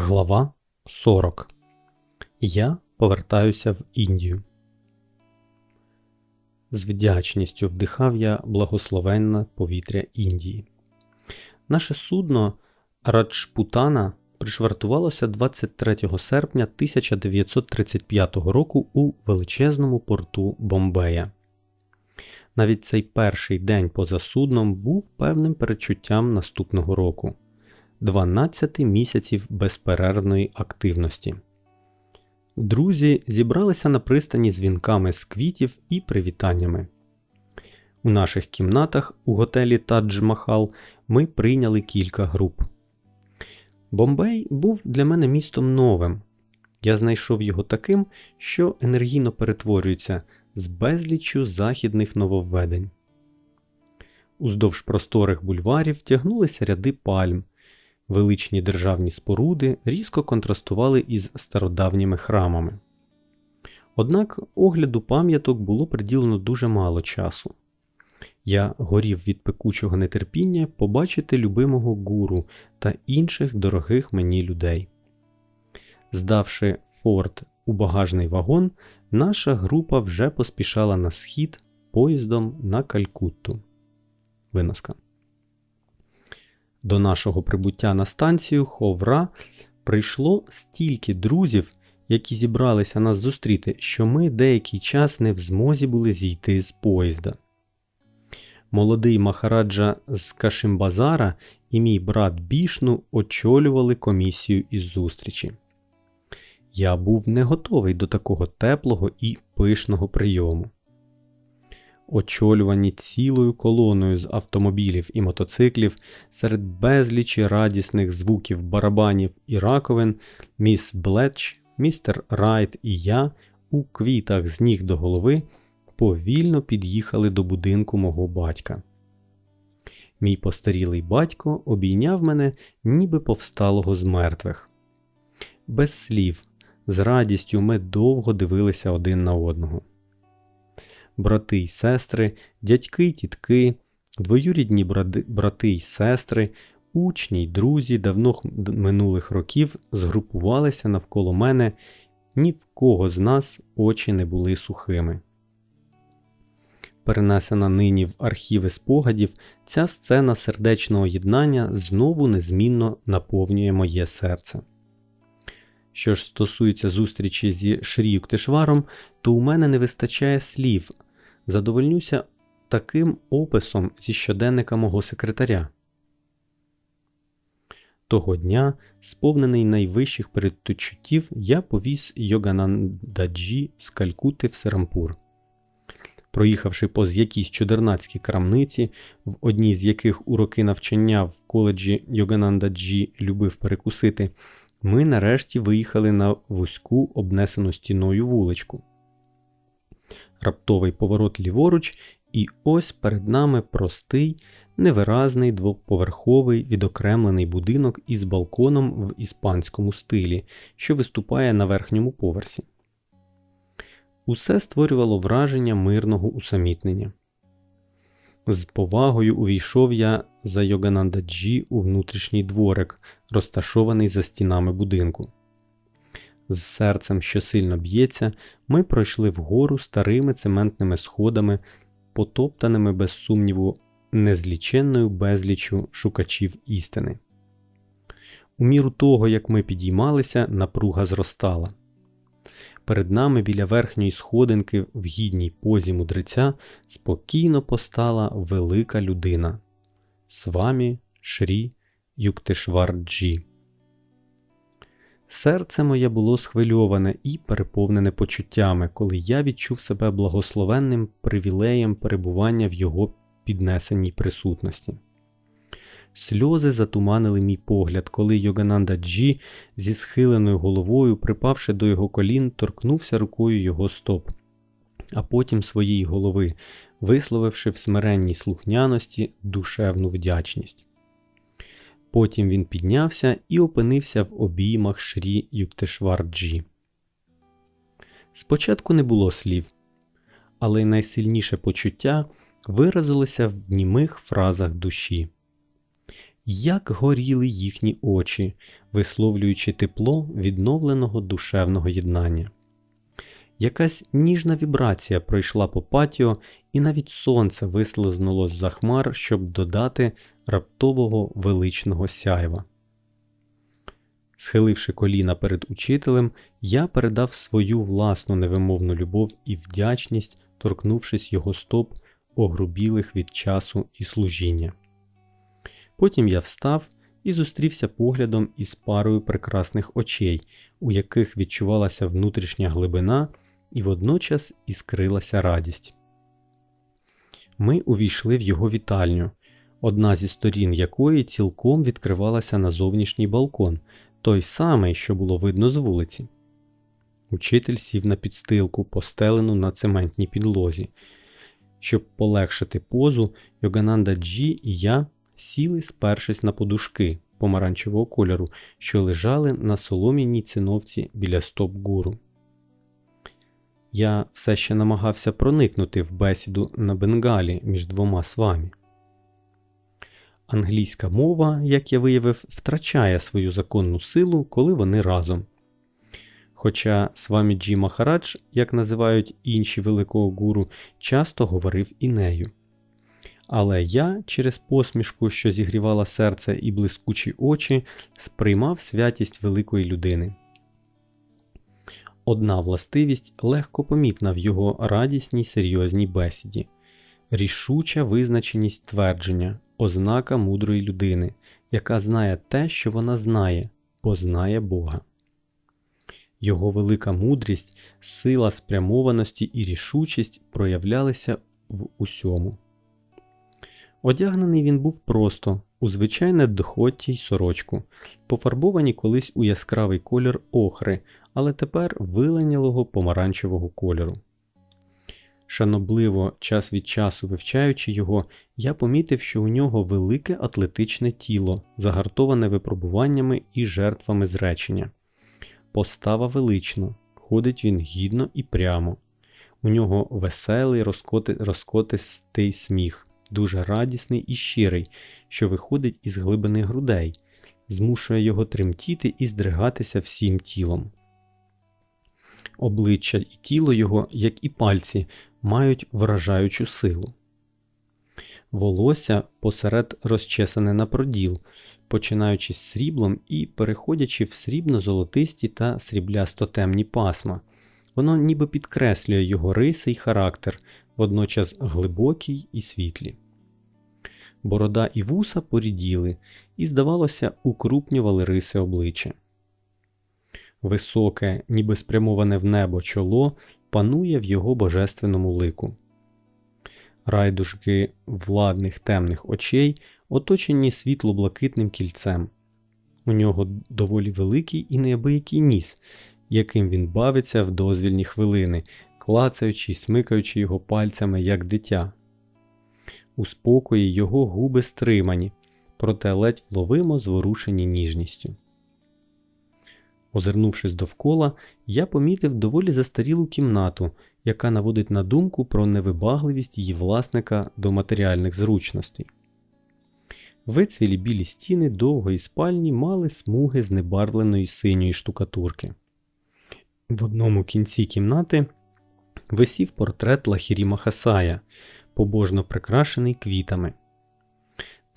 Глава 40. Я повертаюся в Індію. З вдячністю вдихав я благословенне повітря Індії. Наше судно Раджпутана пришвартувалося 23 серпня 1935 року у величезному порту Бомбея. Навіть цей перший день поза судном був певним перечуттям наступного року. 12 місяців безперервної активності. Друзі зібралися на пристані з вінками з квітів і привітаннями. У наших кімнатах у готелі Тадж Махал ми прийняли кілька груп. Бомбей був для мене містом новим. Я знайшов його таким, що енергійно перетворюється з безліччю західних нововведень. Уздовж просторих бульварів тягнулися ряди пальм, величні державні споруди різко контрастували із стародавніми храмами. Однак огляду пам'яток було приділено дуже мало часу. Я горів від пекучого нетерпіння побачити любимого гуру та інших дорогих мені людей. Здавши форт у багажний вагон, наша група вже поспішала на схід поїздом на Калькутту. Виноска. До нашого прибуття на станцію Ховра прийшло стільки друзів, які зібралися нас зустріти, що ми деякий час не в змозі були зійти з поїзда. Молодий Махараджа з Кашимбазара і мій брат Бішну очолювали комісію із зустрічі. Я був не готовий до такого теплого і пишного прийому очолювані цілою колоною з автомобілів і мотоциклів, серед безлічі радісних звуків барабанів і раковин, міс Блетч, містер Райт і я у квітах з ніг до голови повільно під'їхали до будинку мого батька. Мій постарілий батько обійняв мене, ніби повсталого з мертвих. Без слів, з радістю ми довго дивилися один на одного брати й сестри, дядьки й тітки, двоюрідні брати й сестри, учні й друзі давно минулих років згрупувалися навколо мене, ні в кого з нас очі не були сухими. Перенесена нині в архіви спогадів, ця сцена сердечного єднання знову незмінно наповнює моє серце. Що ж стосується зустрічі зі Шрі Юктишваром, то у мене не вистачає слів, задовольнюся таким описом зі щоденника мого секретаря. Того дня, сповнений найвищих передчуттів, я повіз Йоганандаджі з Калькути в Серампур. Проїхавши поз якісь чудернацькі крамниці, в одній з яких у роки навчання в коледжі Йоганандаджі любив перекусити, ми нарешті виїхали на вузьку обнесену стіною вуличку раптовий поворот ліворуч, і ось перед нами простий, невиразний двоповерховий відокремлений будинок із балконом в іспанському стилі, що виступає на верхньому поверсі. Усе створювало враження мирного усамітнення. З повагою увійшов я за Йоганандаджі у внутрішній дворик, розташований за стінами будинку. З серцем, що сильно б'ється, ми пройшли вгору старими цементними сходами, потоптаними, без сумніву, незліченною безліччю шукачів істини. У міру того, як ми підіймалися, напруга зростала. Перед нами біля верхньої сходинки в гідній позі мудреця спокійно постала велика людина Свамі Шрі Юктишварджі. Серце моє було схвильоване і переповнене почуттями, коли я відчув себе благословенним привілеєм перебування в його піднесеній присутності. Сльози затуманили мій погляд, коли Йогананда Джі зі схиленою головою, припавши до його колін, торкнувся рукою його стоп, а потім своєї голови, висловивши в смиренній слухняності душевну вдячність. Потім він піднявся і опинився в обіймах Шрі Юктешварджі. Спочатку не було слів, але найсильніше почуття виразилося в німих фразах душі. як горіли їхні очі, висловлюючи тепло відновленого душевного єднання. Якась ніжна вібрація пройшла по патіо, і навіть сонце вислизнуло з за хмар, щоб додати раптового величного сяйва. Схиливши коліна перед учителем, я передав свою власну невимовну любов і вдячність, торкнувшись його стоп, огрубілих від часу і служіння. Потім я встав і зустрівся поглядом із парою прекрасних очей, у яких відчувалася внутрішня глибина і водночас іскрилася радість. Ми увійшли в його вітальню, одна зі сторін якої цілком відкривалася на зовнішній балкон, той самий, що було видно з вулиці. Учитель сів на підстилку, постелену на цементній підлозі. Щоб полегшити позу, Йогананда Джі і я сіли, спершись на подушки помаранчевого кольору, що лежали на солом'яній циновці біля стоп гуру. Я все ще намагався проникнути в бесіду на бенгалі між двома свамі. Англійська мова, як я виявив, втрачає свою законну силу, коли вони разом. Хоча Сваміджі Махарадж, як називають інші великого гуру, часто говорив і нею. Але я, через посмішку, що зігрівала серце і блискучі очі, сприймав святість великої людини. Одна властивість легко помітна в його радісній серйозній бесіді рішуча визначеність твердження, ознака мудрої людини, яка знає те, що вона знає, бо знає Бога. Його велика мудрість, сила спрямованості і рішучість проявлялися в усьому. Одягнений він був просто, у звичайне доходтя й сорочку, пофарбовані колись у яскравий колір охри, але тепер виленялого помаранчевого кольору. Шанобливо час від часу вивчаючи його, я помітив, що у нього велике атлетичне тіло, загартоване випробуваннями і жертвами зречення. Постава велично, ходить він гідно і прямо. У нього веселий розкоти, розкотистий сміх, дуже радісний і щирий, що виходить із глибини грудей, змушує його тремтіти і здригатися всім тілом. Обличчя і тіло його, як і пальці, мають вражаючу силу. Волосся посеред розчесане на проділ, починаючи з сріблом і переходячи в срібно-золотисті та сріблясто-темні пасма, воно ніби підкреслює його риси й характер, водночас глибокий і світлі. Борода і вуса поріділи і, здавалося, укрупнювали риси обличчя. Високе, ніби спрямоване в небо чоло панує в його божественному лику. Райдужки владних темних очей оточені світло-блакитним кільцем. У нього доволі великий і неабиякий ніс, яким він бавиться в дозвільні хвилини, клацаючи й смикаючи його пальцями, як дитя. У спокої його губи стримані, проте ледь вловимо зворушені ніжністю. Озирнувшись довкола, я помітив доволі застарілу кімнату, яка наводить на думку про невибагливість її власника до матеріальних зручностей. Вицвілі білі стіни довгої спальні мали смуги знебарвленої синьої штукатурки. В одному кінці кімнати висів портрет Лахірі Махасая, побожно прикрашений квітами.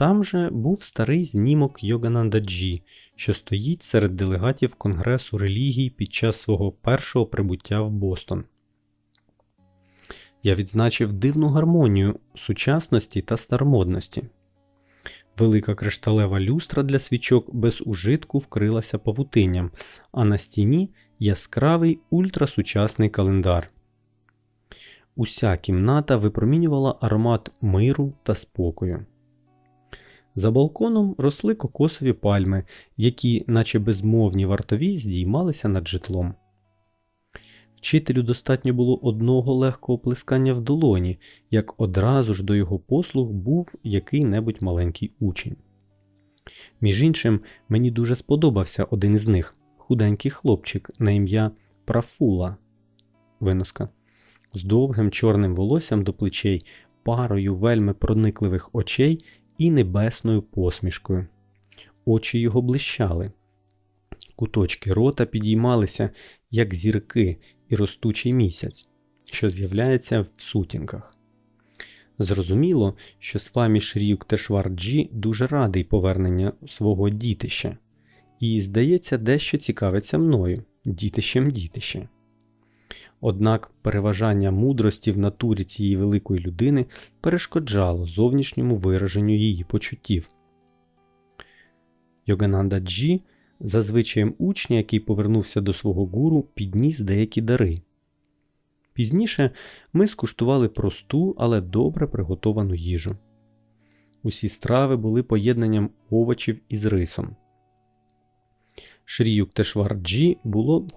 Там же був старий знімок Йоганандаджі, що стоїть серед делегатів Конгресу релігій під час свого першого прибуття в Бостон. Я відзначив дивну гармонію сучасності та старомодності. Велика кришталева люстра для свічок без ужитку вкрилася павутинням, а на стіні яскравий ультрасучасний календар. Уся кімната випромінювала аромат миру та спокою. За балконом росли кокосові пальми, які, наче безмовні вартові, здіймалися над житлом. Вчителю достатньо було одного легкого плескання в долоні, як одразу ж до його послуг був який-небудь маленький учень. Між іншим, мені дуже сподобався один із них худенький хлопчик на ім'я Прафула виноска, з довгим чорним волоссям до плечей, парою вельми проникливих очей і небесною посмішкою. очі його блищали. Куточки рота підіймалися, як зірки і ростучий місяць, що з'являється в сутінках. Зрозуміло, що Свамі Шріюк Тешварджі дуже радий повернення свого дітища, і, здається, дещо цікавиться мною, дітищем дітище. Однак переважання мудрості в натурі цієї великої людини перешкоджало зовнішньому вираженню її почуттів. Йогананда Джі, зазвичаєм учня, який повернувся до свого гуру, підніс деякі дари. Пізніше ми скуштували просту, але добре приготовану їжу. Усі страви були поєднанням овочів із рисом. Шріюк Тешварджі було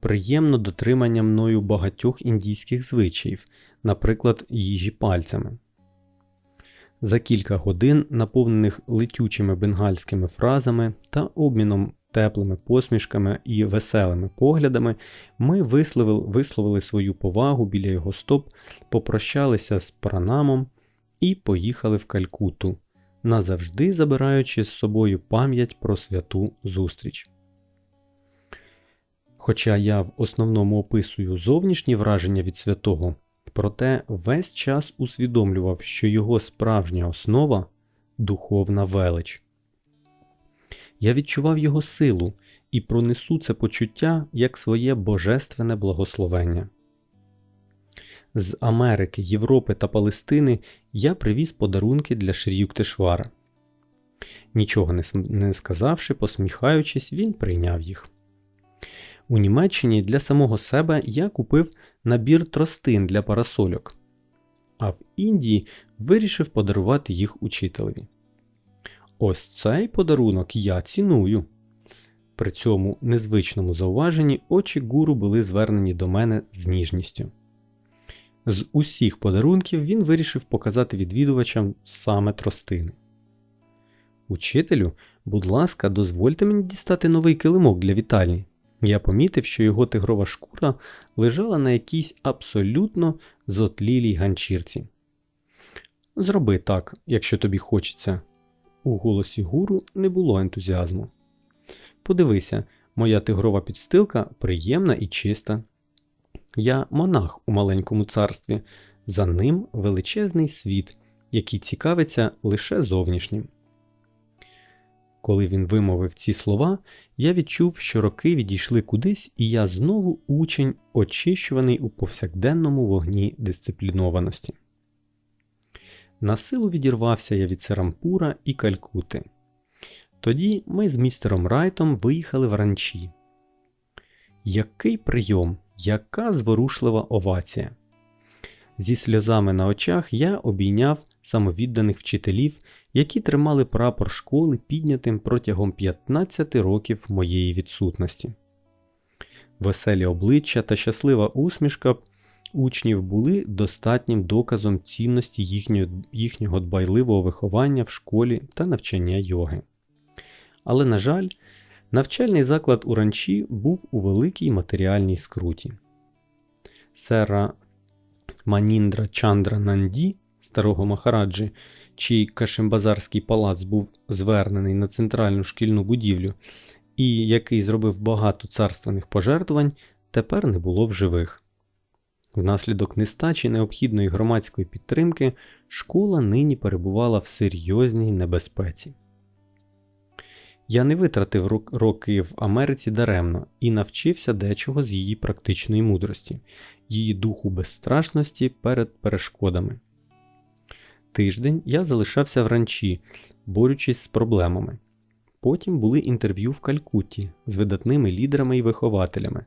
приємно дотримання мною багатьох індійських звичаїв, наприклад, їжі пальцями. За кілька годин, наповнених летючими бенгальськими фразами та обміном теплими посмішками і веселими поглядами, ми висловили, висловили свою повагу біля його стоп, попрощалися з пранамом і поїхали в Калькуту, назавжди забираючи з собою пам'ять про святу зустріч. Хоча я в основному описую зовнішні враження від святого, проте весь час усвідомлював, що його справжня основа духовна велич. Я відчував його силу і пронесу це почуття як своє божественне благословення. З Америки, Європи та Палестини я привіз подарунки для Шріюктешвара. Нічого не сказавши, посміхаючись, він прийняв їх. У Німеччині для самого себе я купив набір тростин для парасольок, а в Індії вирішив подарувати їх учителеві. Ось цей подарунок я ціную. При цьому незвичному зауваженні очі гуру були звернені до мене з ніжністю. З усіх подарунків він вирішив показати відвідувачам саме тростини. Учителю, будь ласка, дозвольте мені дістати новий килимок для вітальні. Я помітив, що його тигрова шкура лежала на якійсь абсолютно зотлілій ганчірці. Зроби так, якщо тобі хочеться. У голосі гуру не було ентузіазму. Подивися, моя тигрова підстилка приємна і чиста. Я монах у маленькому царстві, за ним величезний світ, який цікавиться лише зовнішнім. Коли він вимовив ці слова, я відчув, що роки відійшли кудись, і я знову учень, очищуваний у повсякденному вогні дисциплінованості. На силу відірвався я від Серампура і Калькути. Тоді ми з містером Райтом виїхали в ранчі. Який прийом, яка зворушлива овація! Зі сльозами на очах я обійняв самовідданих вчителів, які тримали прапор школи піднятим протягом 15 років моєї відсутності. Веселі обличчя та щаслива усмішка учнів були достатнім доказом цінності їхнього, їхнього дбайливого виховання в школі та навчання йоги. Але, на жаль, навчальний заклад у ранчі був у великій матеріальній скруті. Сера Маніндра Чандра Нанді, старого Махараджі, чий Кашимбазарський палац був звернений на центральну шкільну будівлю, і який зробив багато царственних пожертвувань, тепер не було в живих. Внаслідок нестачі необхідної громадської підтримки школа нині перебувала в серйозній небезпеці. Я не витратив роки в Америці даремно і навчився дечого з її практичної мудрості, її духу безстрашності перед перешкодами. Тиждень я залишався в ранчі, борючись з проблемами. Потім були інтерв'ю в Калькутті з видатними лідерами і вихователями,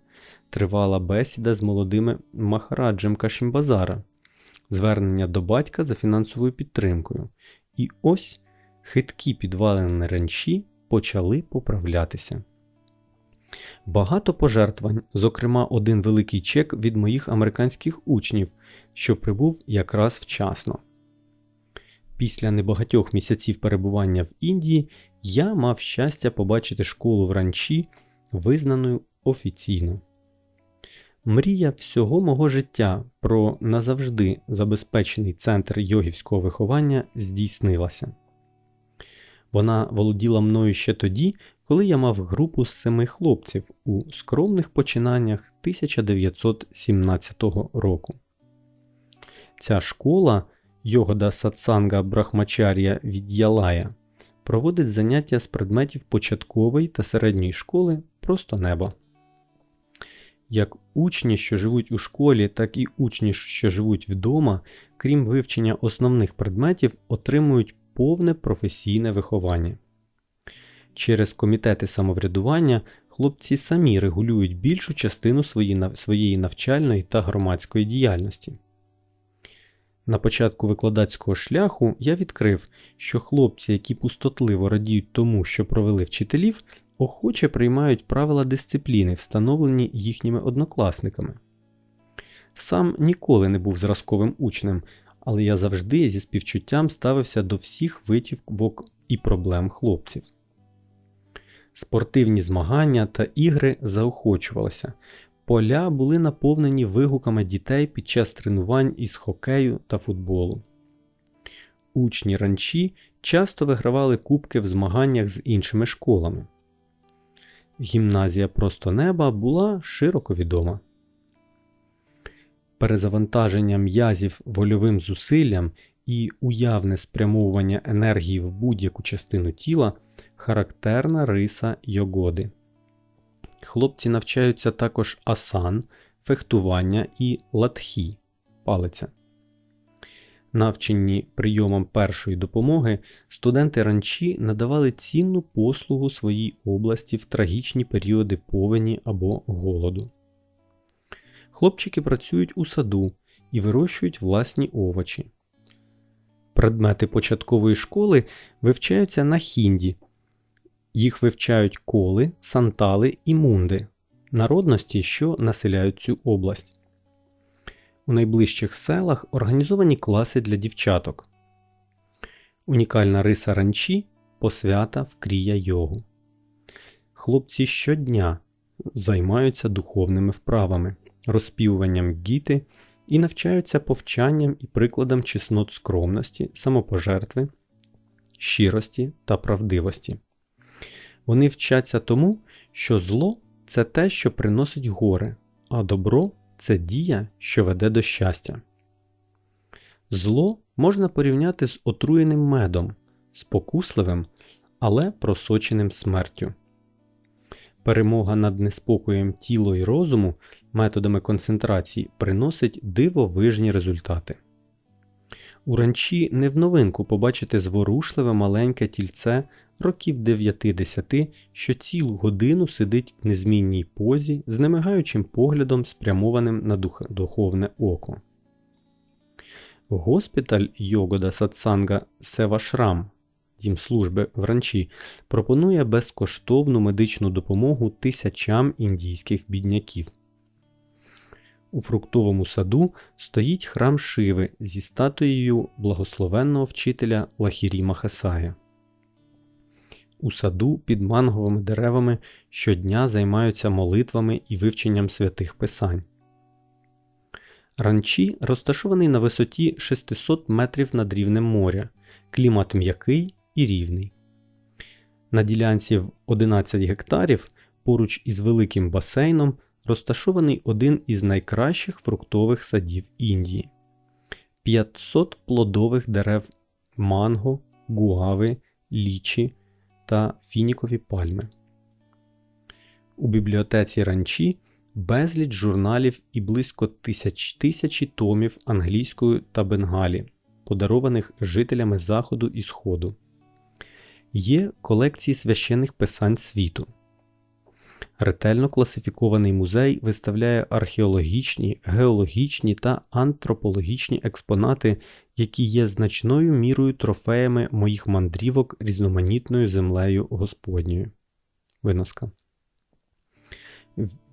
тривала бесіда з молодими Махараджем Кашімбазара, звернення до батька за фінансовою підтримкою. І ось хиткі підвалини ранчі почали поправлятися. Багато пожертвувань, зокрема, один великий чек від моїх американських учнів, що прибув якраз вчасно. Після небагатьох місяців перебування в Індії я мав щастя побачити школу в ранчі, визнаною офіційно. Мрія всього мого життя про назавжди забезпечений центр йогівського виховання здійснилася. Вона володіла мною ще тоді, коли я мав групу з семи хлопців у скромних починаннях 1917 року. Ця школа Йогода Сатсанга Брахмачар'я Від'ялая проводить заняття з предметів початкової та середньої школи просто неба. Як учні, що живуть у школі, так і учні, що живуть вдома, крім вивчення основних предметів, отримують повне професійне виховання. Через комітети самоврядування хлопці самі регулюють більшу частину своєї навчальної та громадської діяльності. На початку викладацького шляху я відкрив, що хлопці, які пустотливо радіють тому, що провели вчителів, охоче приймають правила дисципліни, встановлені їхніми однокласниками. Сам ніколи не був зразковим учнем, але я завжди зі співчуттям ставився до всіх витівок і проблем хлопців. Спортивні змагання та ігри заохочувалися. Поля були наповнені вигуками дітей під час тренувань із хокею та футболу. Учні ранчі часто вигравали кубки в змаганнях з іншими школами. Гімназія просто неба була широко відома. Перезавантаження м'язів вольовим зусиллям і уявне спрямовування енергії в будь-яку частину тіла характерна риса йогоди. Хлопці навчаються також асан, фехтування і латхі палиця. Навчені прийомам першої допомоги, студенти ранчі надавали цінну послугу своїй області в трагічні періоди повені або голоду. Хлопчики працюють у саду і вирощують власні овочі. Предмети початкової школи вивчаються на хінді. Їх вивчають коли, сантали і мунди народності, що населяють цю область. У найближчих селах організовані класи для дівчаток. Унікальна риса ранчі посвята в крія йогу. Хлопці щодня займаються духовними вправами, розпівуванням гіти і навчаються повчанням і прикладам чеснот скромності, самопожертви, щирості та правдивості. Вони вчаться тому, що зло це те, що приносить горе, а добро це дія, що веде до щастя. Зло можна порівняти з отруєним медом, спокусливим, але просоченим смертю. Перемога над неспокоєм тіла і розуму методами концентрації приносить дивовижні результати. У ранчі не в новинку побачити зворушливе маленьке тільце років 9-10, що цілу годину сидить в незмінній позі з немигаючим поглядом, спрямованим на духовне око. Госпіталь Йогода Сатсанга Севашрам, дім служби в ранчі, пропонує безкоштовну медичну допомогу тисячам індійських бідняків. У фруктовому саду стоїть храм Шиви зі статуєю благословенного вчителя Лахірі Махасая. У саду під манговими деревами щодня займаються молитвами і вивченням святих писань. Ранчі розташований на висоті 600 метрів над рівнем моря, клімат м'який і рівний. На ділянці в 11 гектарів поруч із великим басейном розташований один із найкращих фруктових садів Індії. 500 плодових дерев манго, гуави, лічі та фінікові пальми. У бібліотеці ранчі безліч журналів і близько тисяч тисячі томів англійською та бенгалі, подарованих жителями Заходу і Сходу. Є колекції священних писань світу. Ретельно класифікований музей виставляє археологічні, геологічні та антропологічні експонати, які є значною мірою трофеями моїх мандрівок різноманітною землею Господньою. Виноска.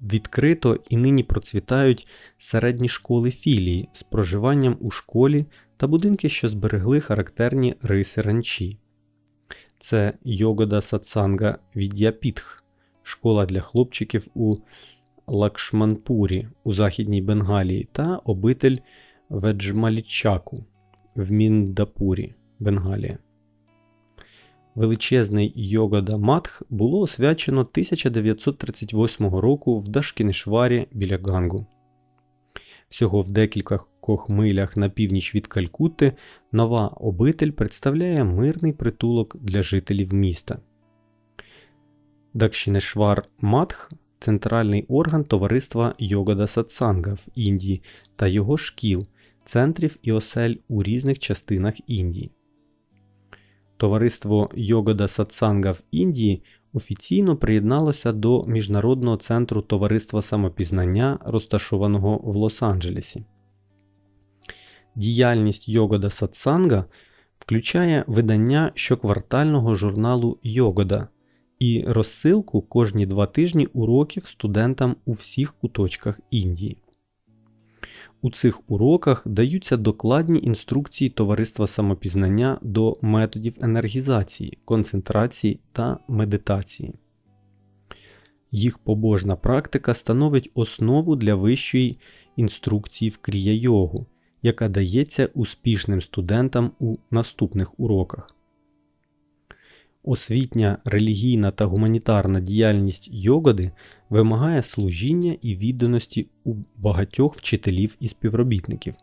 Відкрито і нині процвітають середні школи філії з проживанням у школі та будинки, що зберегли характерні риси ранчі. Це Йогода Сатсанга Від'япітх школа для хлопчиків у Лакшманпурі у Західній Бенгалії та обитель Веджмалічаку в Міндапурі, Бенгалія. величезний Йогода Матх було освячено 1938 року в Дашкінешварі біля Гангу. Всього в декількох милях на північ від Калькутти нова обитель представляє мирний притулок для жителів міста. Дакшінешвар Матх центральний орган товариства Йогода Сатсанга в Індії та його шкіл, центрів і осель у різних частинах Індії. Товариство Йогода Сатсанга в Індії офіційно приєдналося до Міжнародного центру товариства самопізнання, розташованого в Лос-Анджелесі. Діяльність Йогода Сатсанга включає видання щоквартального журналу Йогода і розсилку кожні два тижні уроків студентам у всіх куточках Індії. У цих уроках даються докладні інструкції товариства самопізнання до методів енергізації, концентрації та медитації. Їх побожна практика становить основу для вищої інструкції в крія-йогу, яка дається успішним студентам у наступних уроках. Освітня, релігійна та гуманітарна діяльність йогоди вимагає служіння і відданості у багатьох вчителів і співробітників.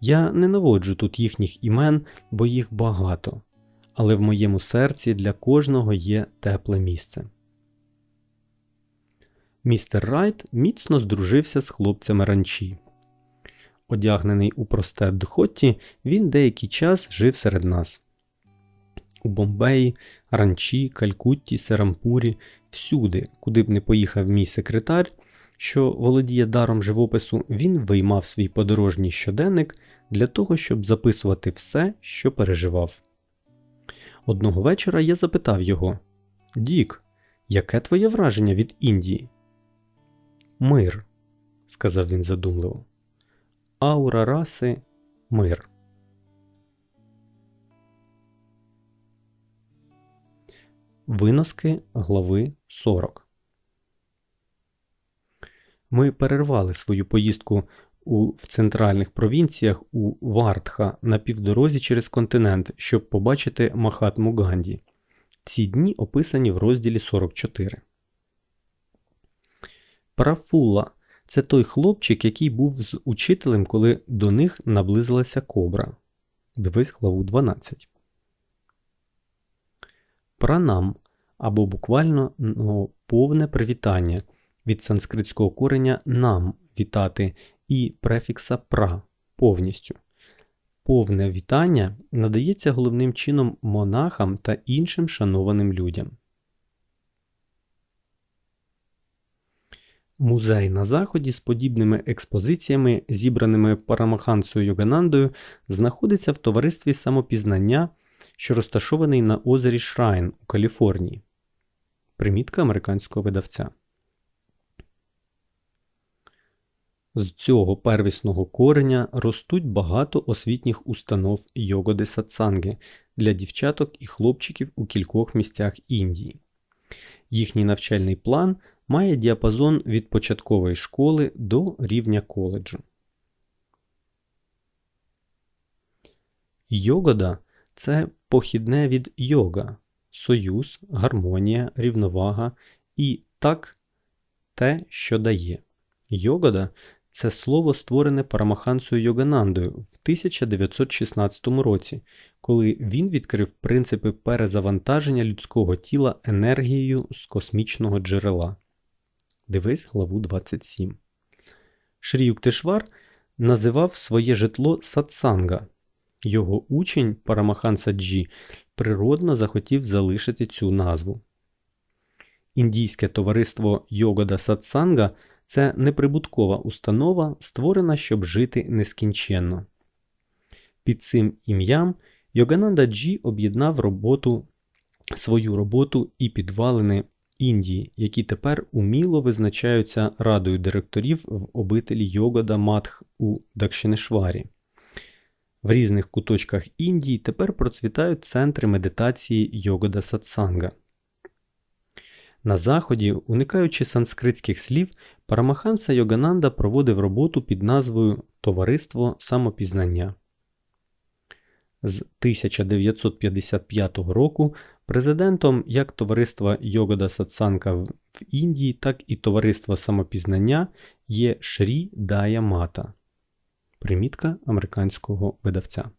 Я не наводжу тут їхніх імен, бо їх багато, але в моєму серці для кожного є тепле місце. Містер Райт міцно здружився з хлопцями ранчі. Одягнений у просте дхотті, він деякий час жив серед нас. У Бомбеї, Ранчі, Калькутті, Серампурі, всюди, куди б не поїхав мій секретар, що володіє даром живопису, він виймав свій подорожній щоденник для того, щоб записувати все, що переживав. Одного вечора я запитав його: Дік, яке твоє враження від Індії? Мир, сказав він задумливо. Аура раси мир. Виноски глави 40 Ми перервали свою поїздку у, в центральних провінціях у Вартха на півдорозі через континент, щоб побачити Махатму Ганді. Ці дні описані в розділі 44. Парафула це той хлопчик, який був з учителем, коли до них наблизилася кобра. Дивись главу 12. Пранам або буквально ну, повне привітання від санскритського кореня нам вітати і префікса пра повністю. Повне вітання надається головним чином монахам та іншим шанованим людям. Музей на заході з подібними експозиціями, зібраними Парамахансою Йоганандою, знаходиться в товаристві самопізнання що розташований на озері Шрайн у Каліфорнії. Примітка американського видавця. З цього первісного кореня ростуть багато освітніх установ йогоди сатсанги для дівчаток і хлопчиків у кількох місцях Індії. Їхній навчальний план має діапазон від початкової школи до рівня коледжу. Йогода це похідне від йога, союз, гармонія, рівновага і так те, що дає. Йогода це слово створене Парамахансою Йоганандою в 1916 році, коли він відкрив принципи перезавантаження людського тіла енергією з космічного джерела. Дивись главу 27. Шрі Юктишвар називав своє житло сатсанга. Його учень Парамахан Саджі природно захотів залишити цю назву. Індійське товариство Йогода Сатсанга це неприбуткова установа, створена, щоб жити нескінченно. Під цим ім'ям Йогананда Джі об'єднав роботу, свою роботу і підвалини Індії, які тепер уміло визначаються радою директорів в обителі Йогода Матх у Дакшинешварі. В різних куточках Індії тепер процвітають центри медитації йогода сатсанга. На заході, уникаючи санскритських слів, Парамаханса Йогананда проводив роботу під назвою Товариство самопізнання. З 1955 року президентом як товариства Йогода Сатсанка в Індії, так і товариства самопізнання є Шрі Дая Мата. Примітка американського видавця.